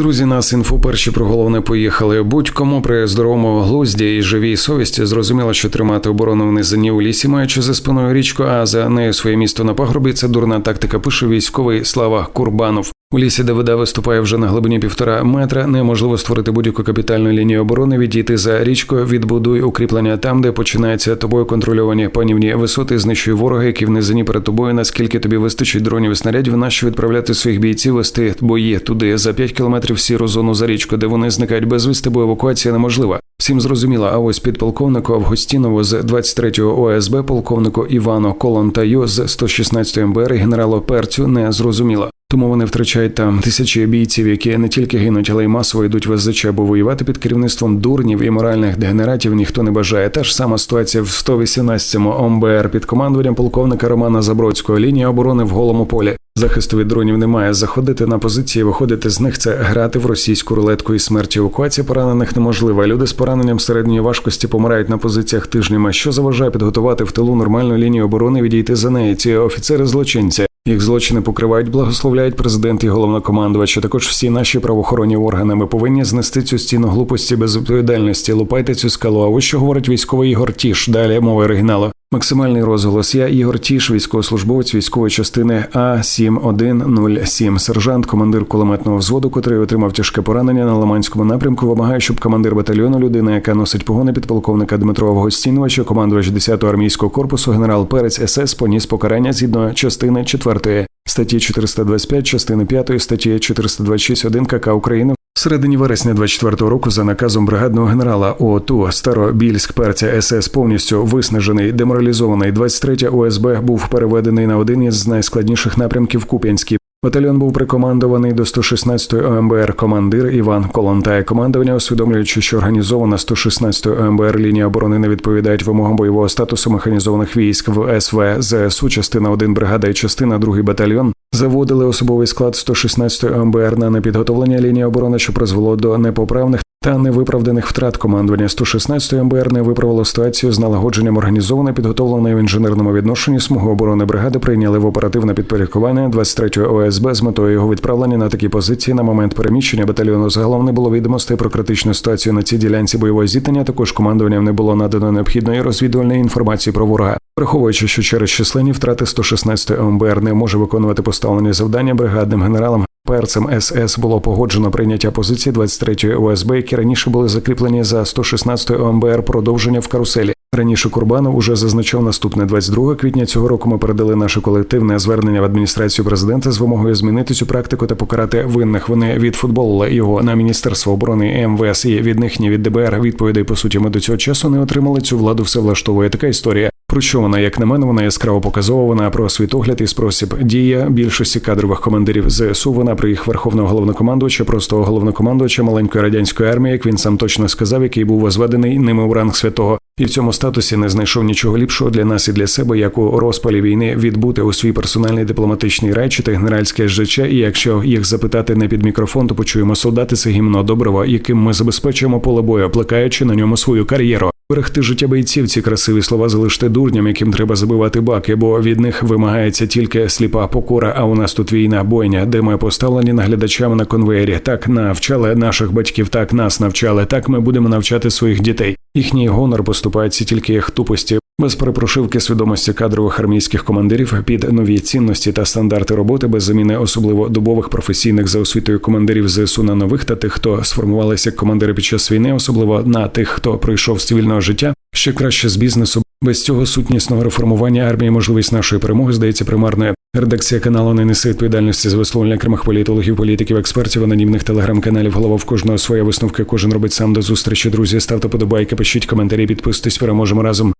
Друзі, нас інфоперші про головне поїхали. Будь-кому при здоровому глузді і живій совісті зрозуміло, що тримати оборону в низині у лісі, маючи за спиною річку, а за нею своє місто на пагорбі. Це дурна тактика. Пише військовий Слава Курбанов. У лісі, де вода виступає вже на глибині півтора метра, неможливо створити будь-яку капітальну лінію оборони, відійти за річкою, відбудуй укріплення там, де починаються тобою контрольовані панівні висоти, знищуй ворога, які в низині перед тобою. Наскільки тобі вистачить дронів і снарядів, нащо відправляти своїх бійців вести бої туди за 5 кілометрів сіру зону за річку, де вони зникають безвісти, бо евакуація неможлива. Всім зрозуміло, а ось підполковнику Августінову з 23-го ОСБ, полковнику Івану Колонтаю з 116-ї МБР і генералу Перцю не зрозуміло. Тому вони втрачають там тисячі бійців, які не тільки гинуть, але й масово йдуть в СЗЧ, бо воювати під керівництвом дурнів і моральних дегенератів ніхто не бажає. Та ж сама ситуація в 118-му ОМБР під командуванням полковника Романа Забродського. Лінія оборони в голому полі. Захисту від дронів немає. Заходити на позиції, виходити з них це грати в російську рулетку і смерті. Евакуація поранених неможлива. Люди з пораненням середньої важкості помирають на позиціях тижнями. Що заважає підготувати в тилу нормальну лінію оборони, відійти за неї? Ці офіцери злочинці. Їх злочини покривають, благословляють президент і головнокомандувач. а Також всі наші правоохоронні органи. Ми повинні знести цю стіну глупості безвідповідальності. Лупайте цю скалу. А ось що говорить військовий Ігор Тіш. Далі мова оригіналу. Максимальний розголос. Я Ігор Тіш, військовослужбовець військової частини А 7107 сержант, командир кулеметного взводу, котрий отримав тяжке поранення на Лиманському напрямку. Вимагає, щоб командир батальйону, людина, яка носить погони підполковника Дмитро Авгостіновича, командувач 10-го армійського корпусу, генерал Перець СС поніс покарання згідно частини 4 статті 425, частини 5 статті 426.1 КК України середині вересня 24-го року за наказом бригадного генерала ОТУ Старобільськ перця СС повністю виснажений, деморалізований. 23 ОСБ був переведений на один із найскладніших напрямків Куп'янський. Батальйон був прикомандований до 116-ї ОМБР командир Іван Колонтай. Командування, усвідомлюючи, що організована 116-ї ОМБР лінія оборони не відповідають вимогам бойового статусу механізованих військ в СВ ЗСУ, частина 1 бригада і частина 2 батальйон. Заводили особовий склад 116-ї ОМБР на непідготовлення лінії оборони, що призвело до непоправних та невиправданих втрат командування 116-ї МБР не виправило ситуацію з налагодженням організованої підготовленої в інженерному відношенні смуги оборони бригади прийняли в оперативне підпорядкування 23-ї ОСБ з метою його відправлення на такі позиції на момент переміщення батальйону. Загалом не було відомостей про критичну ситуацію на цій ділянці бойового зіткнення. Також командуванням не було надано необхідної розвідувальної інформації про ворога. Враховуючи, що через численні втрати 116-ї ОМБР не може виконувати поставлені завдання бригадним генералам Перцем СС було погоджено прийняття позиції 23-ї ОСБ, які раніше були закріплені за 116-ї ОМБР продовження в каруселі. Раніше Курбанов уже зазначав наступне 22 квітня цього року. Ми передали наше колективне звернення в адміністрацію президента з вимогою змінити цю практику та покарати винних. Вони відфутболили його на міністерство оборони МВС і від них ні від ДБР. Відповідей по суті ми до цього часу не отримали. Цю владу все влаштовує така історія. Про що вона, як на мене, вона яскраво показова. Вона про світогляд і спосіб дія більшості кадрових командирів ЗСУ. Вона про їх верховного головнокомандувача, простого головнокомандувача маленької радянської армії, як він сам точно сказав, який був возведений ними у ранг святого. І в цьому статусі не знайшов нічого ліпшого для нас і для себе, як у розпалі війни відбути у свій персональний дипломатичний речі та генеральське ЖЧ. І якщо їх запитати не під мікрофон, то почуємо солдати це гімно доброго, яким ми забезпечуємо поле бою, плекаючи на ньому свою кар'єру. Берегти життя бійців ці красиві слова залиште дурням, яким треба забивати баки, бо від них вимагається тільки сліпа покора. А у нас тут війна, бойня, де ми поставлені наглядачами на конвеєрі. Так навчали наших батьків, так нас навчали. Так ми будемо навчати своїх дітей. Їхній гонор поступається тільки як тупості. Без перепрошивки свідомості кадрових армійських командирів під нові цінності та стандарти роботи без заміни особливо добових професійних за освітою командирів ЗСУ на нових та тих, хто сформувалися як командири під час війни, особливо на тих, хто прийшов з цивільного життя, ще краще з бізнесу. Без цього сутнісного реформування армії можливість нашої перемоги здається примарною. Редакція каналу не несе відповідальності за висловлення окремих політологів, політиків, експертів, анонімних телеграм-каналів. Голова в кожного своя висновки. Кожен робить сам до зустрічі. Друзі, ставте подобайки, пишіть коментарі, підписуйтесь, переможемо разом.